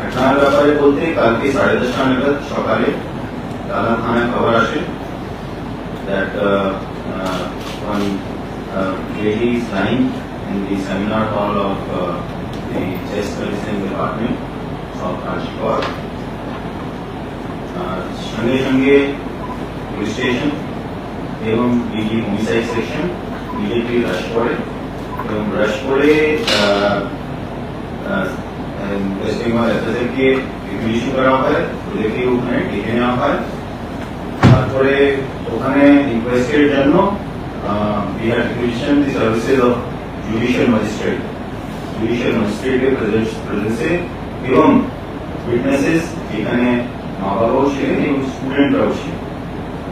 ঘটনার ব্যাপারে বলতে কালকে সাড়ে দশটা নাগাদ সকালে তালা থানায় খবর আসে that uh, uh, one uh, lady is lying in the seminar hall of uh, the chest medicine department of Kashipur. সঙ্গে সঙ্গে পুলিশ স্টেশন এবং DD homicide section immediately rush করে এবং রাশ করে ওয়েস্ট বেঙ্গল এসএসএফকে ইস্যু করা হয় ওদেরকে ওখানে ডেকে নেওয়া হয় তারপরে ওখানে রিকোয়েস্টের জন্য we had requisition the services of judicial magistrate. judicial magistrate এর প্রেজেন্সে এবং উইটনেসেস এখানে মা বাবাও ছিলেন এবং স্টুডেন্টরাও ছিলেন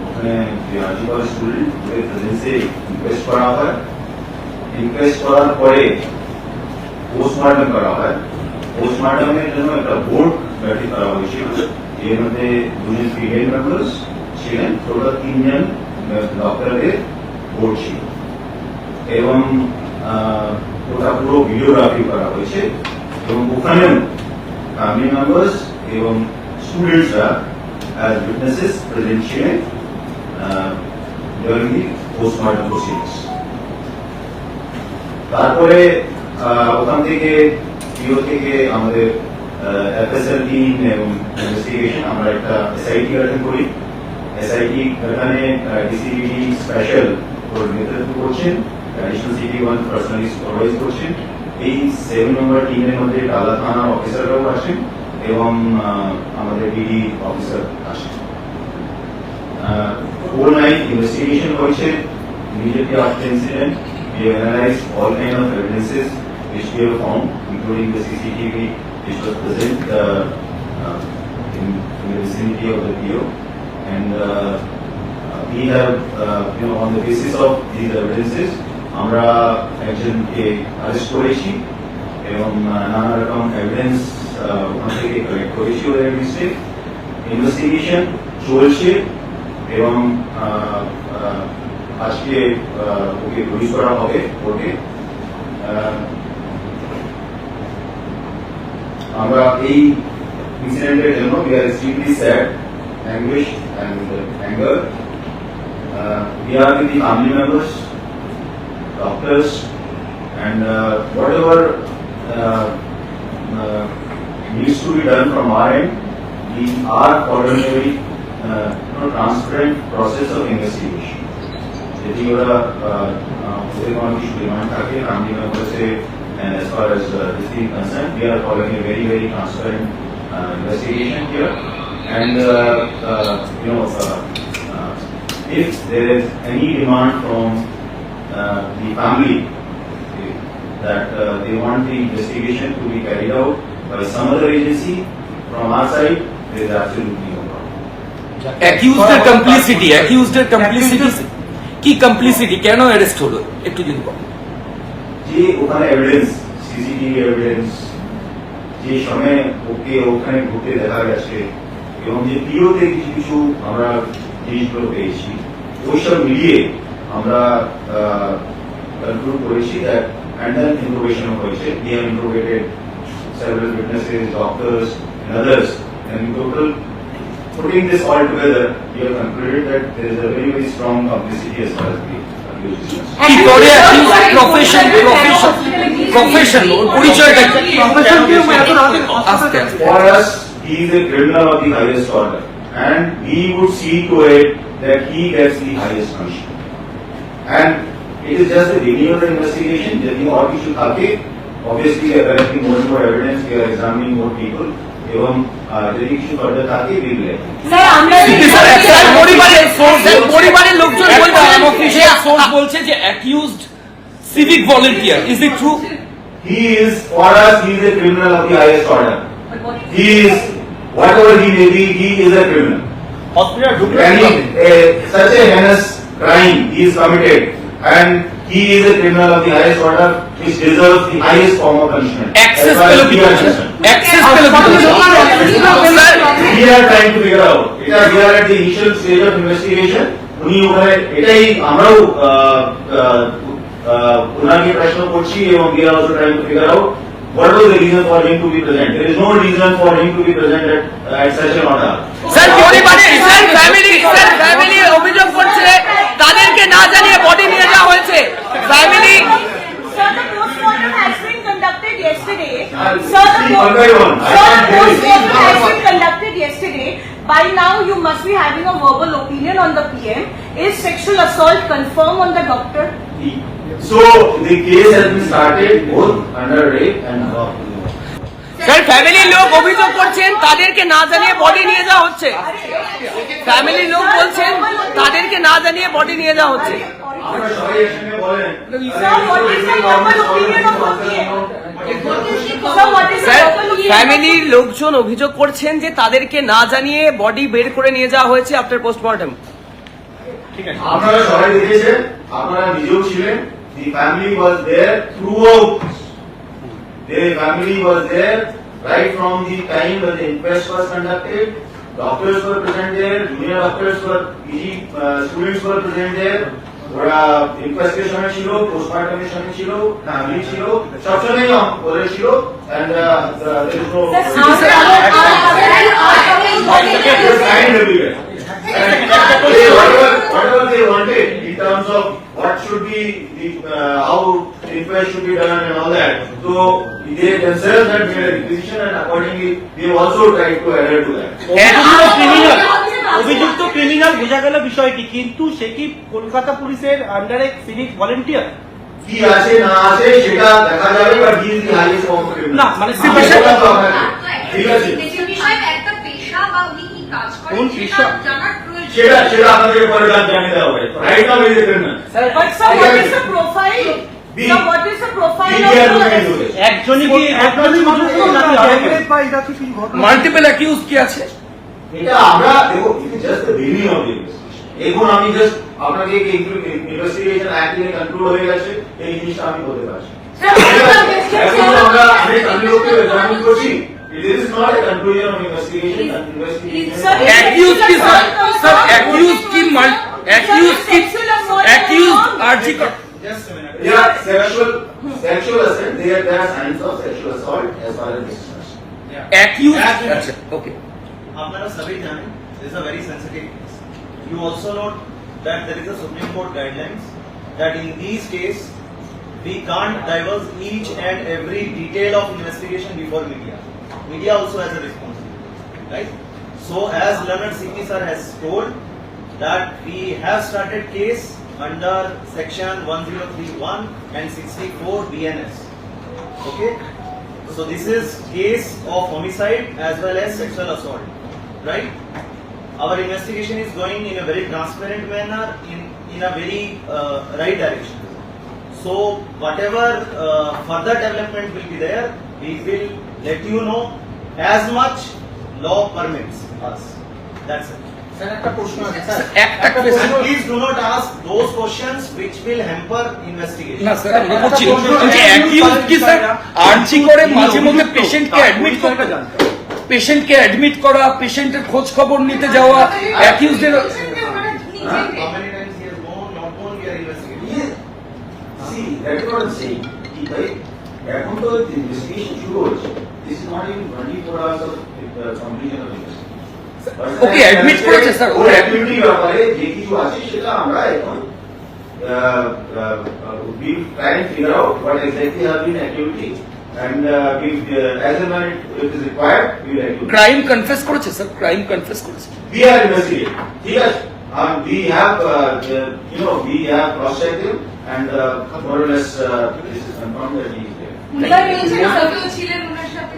ওখানে যে আজীবন স্টুডেন্ট ওদের প্রেজেন্সে ইনকোয়েস্ট করা হয় ইনকোয়েস্ট করার পরে পোস্টমর্টম করা হয় পোস্টমর্টমের জন্য একটা বোর্ড গঠিত করা হয়েছিল এর মধ্যে দুজন ফিমেল মেম্বার্স ছিলেন, টোটাল তিনজন ডক্টরদের বোর্ড ছিল। এবং ওটা পুরো ভিডিওগ্রাফি করা হয়েছে। এবং ওখানেও ফ্যামিলি মেম্বার্স এবং স্টুডেন্টসরা অ্যাজ উইটনেসেস প্রেজেন্ট ছিলেন ডিউরিং দি পোস্টমর্টম প্রসিডিংস তারপরে ওখান থেকে পিও থেকে আমাদের এফএসএল টিম এবং ইনভেস্টিগেশন আমরা স্পেশাল করছেন সিটি ওয়ান পার্সোনালি সুপারভাইজ করছেন। এই সেভেন নম্বর টিমের মধ্যে টালা থানার অফিসাররাও আসেন এবং আমাদের ডিডি অফিসার আসেন whole night investigation হয়েছে। Immediately after incident. We have analyzed all which we have found, including the CCTV which was present uh, uh, in, in the vicinity of the PO. And uh, uh, we have, uh, you know, on the basis of these evidences, আমরা একজনকে arrest করেছি এবং নানা রকম evidence ওখান থেকে collect করেছি ওদের এগেনস্টে ইনভেস্টিগেশন চলছে এবং আজকে ওকে রিলিজ করা হবে কোর্টে আমরা এই ইনসিডেন্টের জন্য we are extremely sad anguish and anger we are with the family members, doctors, and uh, whatever uh, uh, needs to be done from our end, we are following a very uh, you know, transparent process of investigation. যদি ওরা আহ, আহ, ওদের কোনো কিছু demand থাকে family মেম্বার্সে and as far as uh, this thing concerned, we are following a very, very transparent uh, investigation here. And, uh, uh, you know, uh, uh, if there is any demand from uh, the family okay, that uh, they want the investigation to be carried out by some other agency, from our side, there is absolutely no problem. অ্যাকিউজদের complicity অ্যাকিউজদের complicity কি complicity কেন arrest হলো একটু যদি বলেন যে ওখানে evidence CCTV evidence যে সময় ওকে ওখানে ঘুরতে দেখা গেছে এবং যে পিওতে কিছু কিছু আমরা জিনিসগুলো পেয়েছি ওইসব মিলিয়ে আমরা কনক্লুড করেছি দ্যাট অ্যান্ড দেন ইনফরমেশন হয়েছে we have interrogated several witnesses, doctors and others and in total putting this all together we have concluded that there is a very very strong complicity as far as the accused is concerned. কি করে profession profession profession ওর পরিচয়টা কি আস্তে আস্তে For us, he is a criminal of the highest order, and we would see to it that he gets the highest punishment. And it is just the beginning of the investigation. যদি और কিছু থাকে, obviously we are collecting more and more evidence, we are examining more people, এবং আহ, যদি কিছু further থাকে, we will let you know. Sir আমরা বলছে যে accused civic volunteer is it true He is, for us, he is a criminal of the highest order. He is, whatever he may be, he is a criminal. And he, uh, such a heinous crime he is committed and he is a criminal of the highest order which deserves the highest form of punishment. Access As far পেল as কি we are করে? concerned. Access পেল কি করে? Sir, We are trying to figure out. এটা we are at the initial stage of investigation. উনি ওখানে এটাই আমরাও ওনাকে প্রশ্ন করছি এবং we are also trying to figure out what was the reason for him to be present? There is no reason for him to be present at, at such an order. Sir পরিবারে sir family sir family অভিযোগ করছে তাদেরকে না জানিয়ে body নিয়ে যাওয়া হয়েছে family Sir, the postmortem has been conducted yesterday. Uh, Sir, the see, By now, you must be having a verbal opinion on the PM. Is sexual assault confirmed on the doctor? So the case has been started both under rape and uh, sir ফ্যামিলির লোক অভিযোগ করছেন তাদেরকে না জানিয়ে body নিয়ে যাওয়া হচ্ছে ফ্যামিলির লোক বলছেন তাদেরকে না জানিয়ে বডি নিয়ে যাওয়া হচ্ছে আপনারা সবাই একসঙ্গে বলেন ফ্যামিলির লোকজন অভিযোগ করছেন যে তাদেরকে না জানিয়ে বডি বের করে নিয়ে যাওয়া হয়েছে আফটার পোস্টমর্টম আপনারা সবাই দেখেছেন আপনারা নিজেও ছিলেন the family was there throughout family was there right from the time when the inquest was conducted doctors were present there junior doctors were PG uh, students were present there ওরা ইনকোয়েস্টের সময় ছিল পোস্টমর্টমের সময় ছিল ছিল সবসময় ওদের ছিল and there is no Sir, after- after- Just kind everywhere. And they, whatever, whatever they wanted in terms of what should be the, uh, how the inquest should be done and all that. So they themselves had made a decision and accordingly they also tried to adhere to that. অভিযুক্ত criminal বোঝা গেল বিষয়টি কিন্তু সে কি কলকাতা পুলিশের আন্ডারে civic volunteer কি আছে না আছে সেটা দেখা যাবে হাইয়েস্ট ফর্ম না, মানে। ঠিক আছে। বিষয়ে একটা পেশা বা উনি কি কাজ করেন কোন পেশা? সেটা সেটা আপনাদের পরে জানিয়ে দেওয়া হবে। Right now. একজনই কি একজনই আরেকজন? মাল্টিপল অ্যাকিউজ কি আছে? এটা আমরা দেখো just the beginning of the এখন আমি জাস্ট আপনাকে ইনভেস্টিগেশন অ্যাক্ট নিয়ে কন্ট্রোল হয়ে গেছে এই জিনিসটা আমি বলতে পারছি। Sir, এখন তো আমরা অনেক আমি লোককে এক্সামিন করছি। It is not a conclusion of investigation investigation Sir, accused কি স্যার স্যার অ্যাকিউজ কি অ্যাকিউজ কি accused RG Kar Yeah, sexual, sexual assault, there, there are signs of sexual assault as far as this is concerned. Accused আচ্ছা okay আপনারা সবাই জানেন this is a very sensitive case. You also note that there is a Supreme Court guidelines that in these case we can't divulge each and every detail of investigation before media. Media also has a responsibility, right? So as Leonard CP sir has told that we have started case under section 1031 and 64 BNS. Okay? So this is case of homicide as well as sexual assault, right? Our investigation is going in a very transparent manner, in, in a very uh, right direction. So whatever uh, further development will be there, we will let you know as much law permits us. That's it. একটা And question- please do not ask those questions which will hamper investigation. না sir আমি বলছি যে accused কি sir আরজি করে মাঝে মধ্যে পেশেন্টকে অ্যাডমিট করতে পেশেন্টকে অ্যাডমিট করা পেশেন্টের খোঁজ খবর নিতে যাওয়া অ্যাকিউজদের ওকে, admit করেছে, স্যার, ওর। অ্যাক্টিভিটি ব্যাপারে যে কিছু আছে সেটা আমরা এখন we try and figure out what exactly have been activity and uh, we uh, as and when it, it is required we will activate. Crime confess করেছে স্যার ক্রাইম কনফেস করেছে We are investigating. ঠিক আছে? Um, we have, uh, uh, you know, we have cross-checked him and uh, more or less uh, this is confirmed that he is there. ছিলেন ওনার সাথে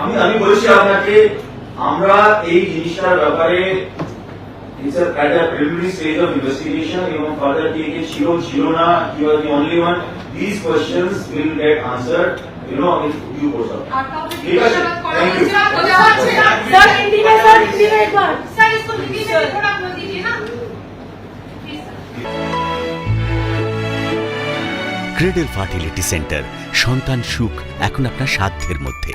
আমি আমি বলছি আপনাকে আমরা এই জিনিসটার ব্যাপারে it's at a preliminary stage of investigation এবং ফার্দার কে কে ছিল ছিল না you are the only one This questions will get answered you know in due course of আর কাউকে ঠিক আছে জিজ্ঞাসাবাদ করা থ্যাংক ইউ হয়েছে না? Sir, हिंदी में सर हिंदी में एक बार सर इसको हिंदी में थोड़ा बोल दीजिए ना please sir cradle fertility centre সন্তান সুখ এখন আপনার সাধ্যের মধ্যে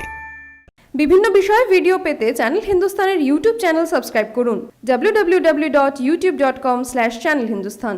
বিভিন্ন বিষয়ে ভিডিও পেতে চ্যানেল হিন্দুস্তানের ইউটিউব চ্যানেল সাবস্ক্রাইব করুন www.youtube.com/channelhindustan